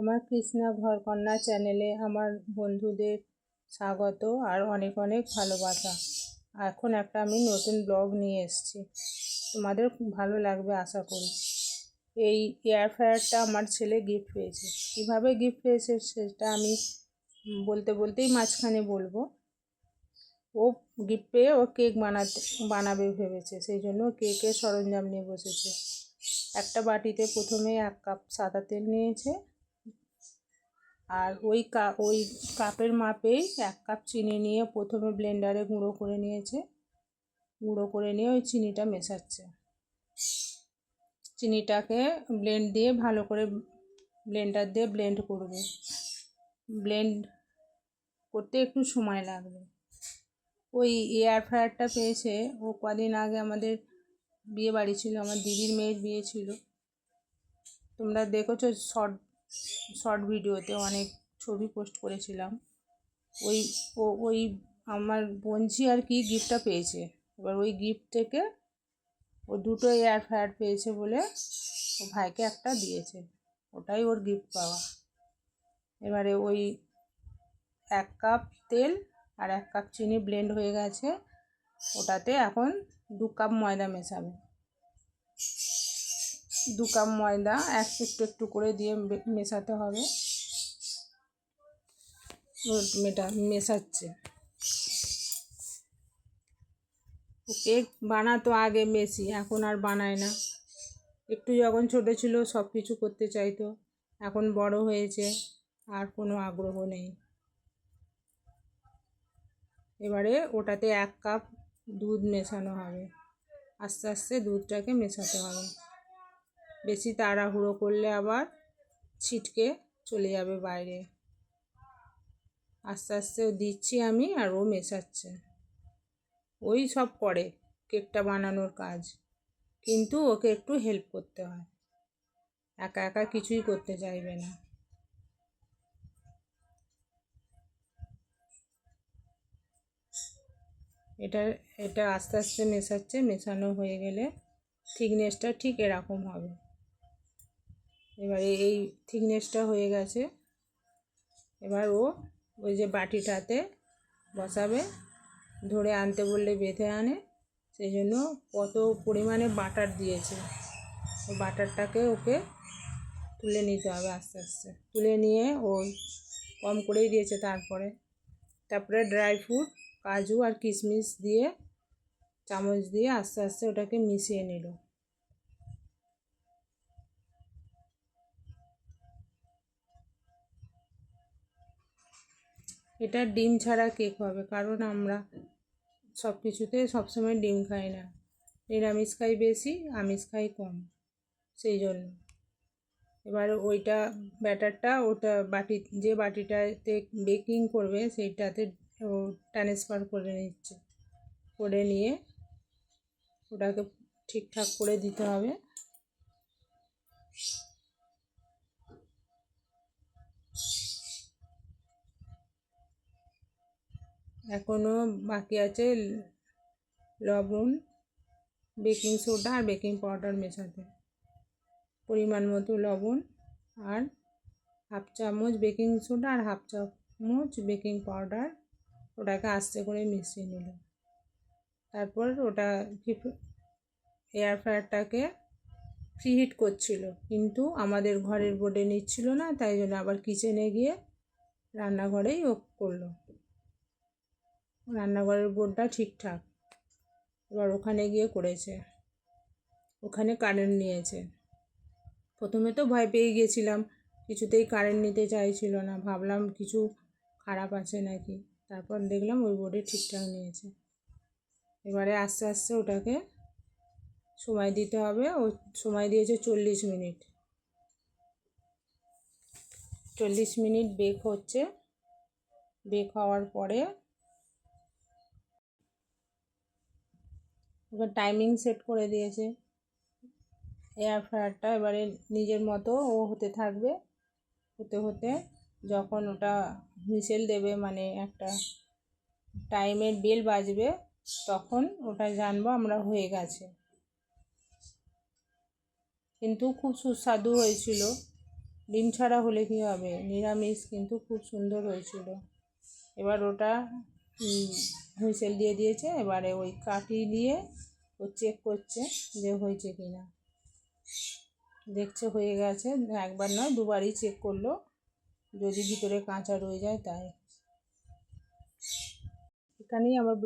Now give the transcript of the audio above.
আমার কৃষ্ণা ঘরকন্যা চ্যানেলে আমার বন্ধুদের স্বাগত আর অনেক অনেক ভালোবাসা। এখন একটা আমি নতুন ব্লগ নিয়ে এসেছি। তোমাদের ভালো লাগবে আশা করি। এই এয়ার ফ্রায়ারটা আমার ছেলে গিফট পেয়েছে। কীভাবে গিফট পেয়েছে সেটা আমি বলতে বলতেই মাঝখানে বলব। ও গিফট পেয়ে ও কেক বানাতে, বানাবে ভেবেছে। সেই জন্য কেকের সরঞ্জাম নিয়ে বসেছে। একটা বাটিতে প্রথমে এক কাপ সাদা তেল নিয়েছে। আর ওই কাপ ওই কাপের মাপেই এক কাপ চিনি নিয়ে প্রথমে ব্লেন্ডারে গুঁড়ো করে নিয়েছে। গুঁড়ো করে নিয়ে ওই চিনিটা মেশাচ্ছে। চিনিটাকে ব্লেন্ড দিয়ে ভালো করে ব্লেন্ডার দিয়ে ব্লেন্ড করবে। ব্লেন্ড করতে একটু সময় লাগবে। ওই এয়ার ফ্রায়ারটা পেয়েছে। ও কদিন আগে আমাদের বিয়ে বাড়ি ছিল, আমার দিদির মেয়ের বিয়ে ছিল। তোমরা দেখেছ, শর্ট শর্ট ভিডিওতে অনেক ছবি পোস্ট করেছিলাম। ওই ওই আমার বোনঝি আর কি গিফটটা পেয়েছে। এবার ওই গিফট থেকে ও দুটো এয়ার ফ্রায়ার পেয়েছে বলে ও ভাইকে একটা দিয়েছে। ওটাই ওর গিফট পাওয়া। এবারে ওই এক কাপ তেল আর এক কাপ চিনি ব্লেন্ড হয়ে গেছে। ওটাতে এখন দু কাপ ময়দা মেশাবে। দু কাপ ময়দা, এক একটু একটু করে দিয়ে মেশাতে হবে। মেটা মেশাচ্ছে। কেক বানাতো আগে মেশি, এখন আর বানায় না। একটু যখন ছোটো ছিল সব কিছু করতে চাইতো, এখন বড় হয়েছে, আর কোনো আগ্রহ নেই। এবারে ওটাতে এক কাপ দুধ মেশানো হবে। আস্তে আস্তে দুধটাকে মেশাতে হবে। বেশি তাড়াহুড়ো করলে আবার ছিটকে চলে যাবে বাইরে। আস্তে আস্তে দিচ্ছি আমি আর ও মেশাচ্ছে। ওই সব করে কেকটা বানানোর কাজ। কিন্তু ওকে একটু হেল্প করতে হয়। একা একা কিছুই করতে চাইবে না। এটা এটা আস্তে আস্তে মেশাচ্ছে, মেশানো হয়ে গেলে থিকনেসটা ঠিক এরকম হবে। এবারে এই থিকনেসটা হয়ে গেছে। এবার ও ওই যে বাটিটাতে বসাবে, ধরে আনতে বললে বেঁধে আনে। সেই জন্য কত পরিমাণে বাটার দিয়েছে। ও বাটারটাকে ওকে তুলে নিতে হবে আস্তে আস্তে। তুলে নিয়ে ও কম করেই দিয়েছে তারপরে। তারপরে ড্রাই ফ্রুট, কাজু আর কিশমিশ দিয়ে, চামচ দিয়ে আস্তে আস্তে ওটাকে মিশিয়ে নিল। এটা ডিম ছাড়া কেক হবে, কারণ আমরা সব কিছুতে সবসময় ডিম খাই না। নিরামিষ খাই বেশি, আমিষ খাই কম, সেই জন্য। এবার ওইটা ব্যাটারটা, ওটা বাটি, যে বাটিটাতে বেকিং করবে, সেইটাতে ও ট্রান্সফার করে নিচ্ছে। করে নিয়ে ওটাকে ঠিকঠাক করে দিতে হবে। এখনও বাকি আছে লবণ, বেকিং সোডা আর বেকিং পাউডার মেশাতে। পরিমাণ মতো লবণ আর হাফ চামচ বেকিং সোডা আর হাফ চামচ বেকিং পাউডার ওটাকে আস্তে করে মিশিয়ে নিল। তারপর ওটা এয়ার ফ্রায়ারটাকে ফ্রিহিট করছিল। কিন্তু আমাদের ঘরের বোর্ডে নিচ্ছিল না, তাই জন্য আবার কিচেনে গিয়ে রান্নাঘরেই ও করল। রান্নাঘরের বোর্ডটা ঠিকঠাক। এবার ওখানে গিয়ে করেছে। ওখানে কারেন্ট নিয়েছে। প্রথমে তো ভয় পেয়ে গিয়েছিলাম, কিছুতেই কারেন্ট নিতে চাইছিল না। ভাবলাম কিছু খারাপ আছে নাকি? তারপর দেখলাম ওই বোর্ডে ঠিকঠাক নিয়েছে। এবারে আস্তে আস্তে ওটাকে সময় দিতে হবে। ও সময় দিয়েছে চল্লিশ মিনিট। চল্লিশ মিনিট বেক হচ্ছে। বেক হওয়ার পরে ওকে টাইমিং সেট করে দিয়েছে। এয়ার ফ্রায়ারটা এবারে নিজের মতো ও হতে থাকবে। হতে হতে যখন ওটা হুইসেল দেবে মানে একটা টাইমের বেল বাজবে, তখন ওটা জানব আমরা হয়ে গেছে। কিন্তু খুব সুস্বাদু হয়েছিল। ডিম ছাড়া হলে কী হবে? নিরামিষ কিন্তু খুব সুন্দর হয়েছিল। এবার ওটা হুইসেল দিয়ে দিয়েছে, এবারে ওই কাঠি দিয়ে ও চেক করছে যে হয়েছে কি না দেখছে হয়ে গেছে, একবার নয়, দুবারই চেক করল, যদি ভিতরে কাঁচা রয়ে যায় তাই। এখানেই আমার